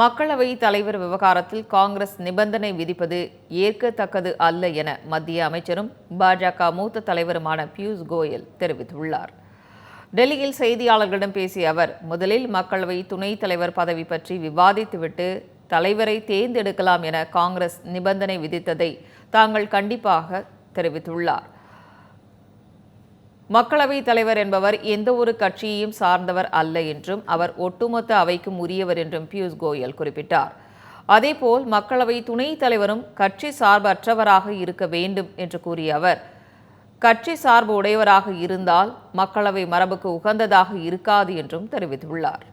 மக்களவை தலைவர் விவகாரத்தில் காங்கிரஸ் நிபந்தனை விதிப்பது ஏற்கத்தக்கது அல்ல என மத்திய அமைச்சரும் பாஜக மூத்த தலைவருமான பியூஷ் கோயல் தெரிவித்துள்ளார். டெல்லியில் செய்தியாளர்களிடம் பேசிய அவர் முதலில் மக்களவை துணைத் தலைவர் பதவி பற்றி விவாதித்துவிட்டு தலைவரை தேர்ந்தெடுக்கலாம் என காங்கிரஸ் நிபந்தனை விதித்ததை தாங்கள் கண்டிப்பாக தெரிவித்துள்ளார். மக்களவைத் தலைவர் என்பவர் எந்த ஒரு கட்சியையும் சார்ந்தவர் அல்ல என்றும் அவர் ஒட்டுமொத்த அவைக்கும் உரியவர் என்றும் பியூஷ் கோயல் குறிப்பிட்டார். அதேபோல் மக்களவை துணைத் தலைவரும் கட்சி சார்பற்றவராக இருக்க வேண்டும் என்று கூறிய அவர் கட்சி சார்பு உடையவராக இருந்தால் மக்களவை மரபுக்கு உகந்ததாக இருக்காது என்றும் தெரிவித்துள்ளார்.